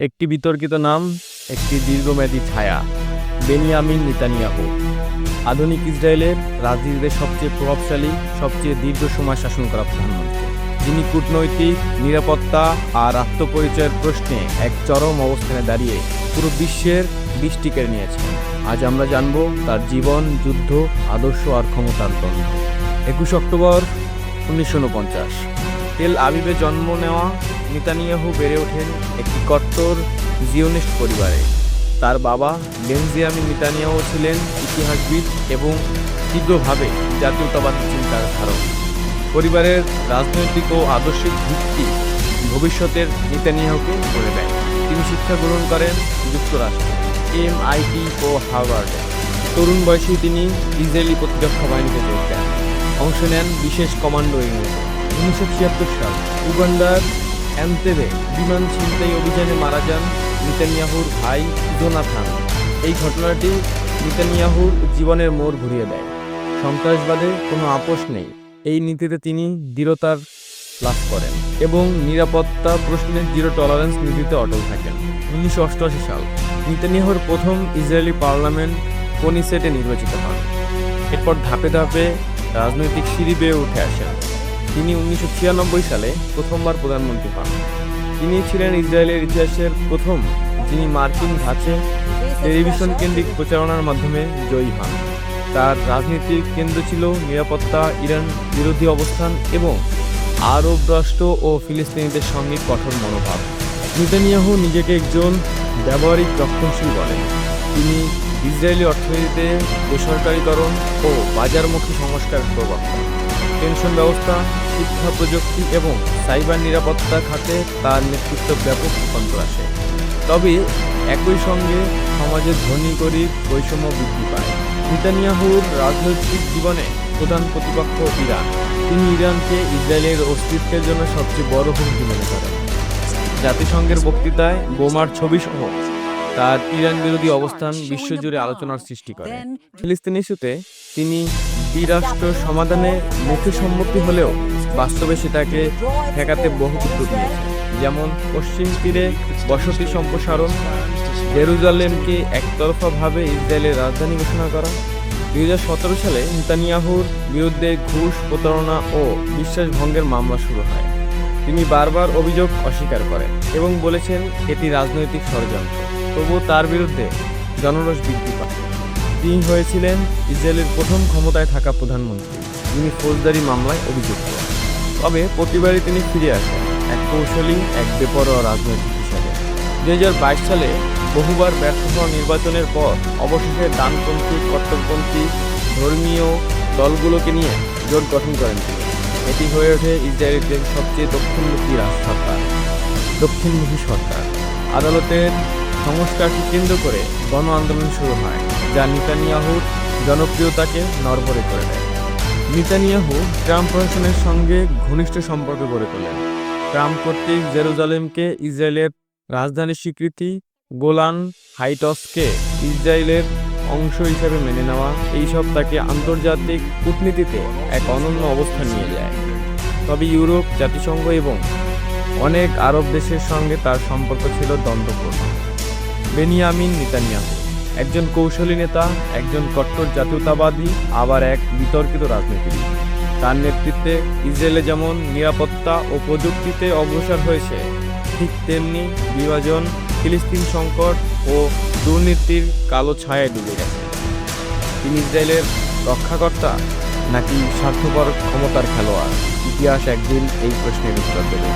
একটি বিতর্কিত নাম, একটি দীর্ঘমেয়াদী ছায়া, বেনিয়ামিন নিতানিয়াহু। আধুনিক ইসরায়েলের রাজনীতিতে সবচেয়ে প্রভাবশালী, সবচেয়ে দীর্ঘ সময় শাসন করা প্রধানমন্ত্রী। যিনি কূটনৈতিক, নিরাপত্তা আর আত্মপরিচয়ের প্রশ্নে এক চরম অবস্থানে দাঁড়িয়ে পুরো বিশ্বের দৃষ্টি কেড়ে নিয়েছেন। আজ আমরা জানব তার জীবন, যুদ্ধ, আদর্শ আর ক্ষমতার দ্বন্দ্ব একুশ অক্টোবর উনিশশো উনপঞ্চাশ। তেল আবিবে জন্ম নেওয়া নেতানিয়াহু বেড়ে ওঠেন একটি কট্টর জিওনিস্ট পরিবারে। তার বাবা বেনজিয়ামিন নেতানিয়াহু ছিলেন ইতিহাসবিদ এবং তীব্রভাবে জাতীয়তাবাদী চিন্তার ধারক। পরিবারের রাজনৈতিক ও আদর্শিক ভিত্তি ভবিষ্যতের নেতানিয়াহুকে করে দেয়। তিনি শিক্ষা গ্রহণ করেন যুক্তরাষ্ট্রে, এমআইটি ও হার্ভার্ডে। তরুণ বয়সে তিনি ইসরায়েলি প্রতিরক্ষা বাহিনীতে যোগ দেন। অংশ নেন বিশেষ কমান্ডো ইউনিটে। উনিশশো ছিয়াত্তর সাল উগান্ডার অ্যান্তেবে বিমান ছিনতাই অভিযানে মারা যান নিতানিয়াহুর ভাই জোনাথান এই ঘটনাটি নিতানিয়াহুর জীবনের মোড় ঘুরিয়ে দেয়। সন্ত্রাসবাদে কোনো আপোষ নেই। এই নীতিতে তিনি দৃঢ়তার লাভ করেন এবং নিরাপত্তা প্রশ্নে জিরো টলারেন্স নীতিতে অটল থাকেন। উনিশশো অষ্টআশি সাল নিতানিয়াহুর প্রথম ইসরায়েলি পার্লামেন্ট কনিসেটে নির্বাচিত হন। এরপর ধাপে ধাপে রাজনৈতিক সিঁড়ি বেয়ে উঠে আসেন। তিনি উনিশশো ছিয়ানব্বই সালে প্রথমবার প্রধানমন্ত্রী হন। তিনি ছিলেন ইসরায়েলের ইতিহাসের প্রথম, যিনি মার্কিন ধাঁচে টেলিভিশন কেন্দ্রিক প্রচারণার মাধ্যমে জয়ী হন। তার রাজনীতির কেন্দ্র ছিল নিরাপত্তা, ইরান বিরোধী অবস্থান এবং আরব রাষ্ট্র ও ফিলিস্তিনিদের সঙ্গে কঠোর মনোভাব। নেতানিয়াহু নিজেকে একজন ব্যবহারিক রক্ষণশীল বলেন। তিনি ইসরায়েলি অর্থনীতিতে বেসরকারীকরণ ও বাজারমুখী সংস্কার প্রবক্তা। পেনশন ব্যবস্থা শিক্ষা প্রযুক্তি এবং সাইবার নিরাপত্তা খাতে তার নেতৃত্ব ব্যাপক রূপান্তর আসে তবে একই সঙ্গে সমাজের ধনী গরিব বৈষম্য বৃদ্ধি পায়। নেতানিয়াহুর রাজনৈতিক জীবনে প্রধান প্রতিপক্ষ ইরান। তিনি ইরানকে ইসরায়েলের অস্তিত্বের জন্য সবচেয়ে বড় হুমকি মনে করেন। জাতিসংঘের বক্তৃতায় বোমার ছবি সহ তার ইরান বিরোধী অবস্থান বিশ্বজুড়ে আলোচনার সৃষ্টি করে। ফিলিস্তিন ইস্যুতে তিনি দ্বিরাষ্ট্র সমাধানে মুখে সম্মতি হলেও বাস্তবে সেটাকে ঠেকাতে বহু উদ্যোগ নিয়েছে। যেমন পশ্চিম তীরে বসতি সম্প্রসারণ জেরুজালেমকে একতরফাভাবে ইসরায়েলের রাজধানী ঘোষণা করা। দুই সতেরো সালে নেতানিয়াহুর বিরুদ্ধে ঘুষ প্রতারণা ও বিশ্বাসভঙ্গের মামলা শুরু হয়। তিনি বারবার অভিযোগ অস্বীকার করেন এবং বলেছেন এটি রাজনৈতিক ষড়যন্ত্র। তবুও তার বিরুদ্ধে জনরোষ বৃদ্ধি পায়। তিনি হয়েছিলেন ইসরায়েলের প্রথম ক্ষমতায় থাকা প্রধানমন্ত্রী। যিনি ফৌজদারি মামলায় অভিযুক্ত। তবে প্রতিবারই তিনি ফিরে আসেন এক কৌশলী, এক বেপরোয়া রাজনৈতিক হিসাবে। দু হাজার বাইশ সালে বহুবার ব্যর্থ হওয়া নির্বাচনের পর অবশেষে ডানপন্থী কট্টরপন্থী, ধর্মীয় দলগুলোকে নিয়ে জোট গঠন করেন তিনি। এটি হয়ে ওঠে ইসরায়েলের সবচেয়ে দক্ষিণমুখী রাজ সরকার দক্ষিণমুখী সরকার। আদালতের সংস্কারকে কেন্দ্র করে গণ আন্দোলন শুরু হয়, যা নিতানিয়াহুর জনপ্রিয়তাকে নড়বড়ে করে দেয়। নিতানিয়াহু ট্রাম্প প্রশাসনের সঙ্গে ঘনিষ্ঠ সম্পর্ক গড়ে তোলেন। ট্রাম্প কর্তৃক জেরুজালেমকে ইসরায়েলের রাজধানীর স্বীকৃতি গোলান হাইটসকে ইসরায়েলের অংশ হিসেবে মেনে নেওয়া এইসব তাকে আন্তর্জাতিক কূটনীতিতে এক অনন্য অবস্থান নিয়ে যায়। তবে ইউরোপ, জাতিসংঘ এবং অনেক আরব দেশের সঙ্গে তার সম্পর্ক ছিল দ্বন্দ্বপূর্ণ। বেনিয়ামিন নিতানিয়াহু। একজন কৌশলী নেতা, একজন কট্টর জাতীয়তাবাদী, আবার এক বিতর্কিত রাজনীতিবিদ। তার নেতৃত্বে ইসরায়েলে যেমন নিরাপত্তা ও প্রযুক্তিতে অগ্রসর হয়েছে, ঠিক তেমনি বিভাজন, ফিলিস্তিন সংকট ও দুর্নীতির কালো ছায়ায় ডুবে গেছে। তিনি ইসরায়েলের রক্ষাকর্তা নাকি স্বার্থপর ক্ষমতার খেলোয়াড়? ইতিহাস একদিন এই প্রশ্নের উত্তর দেবে।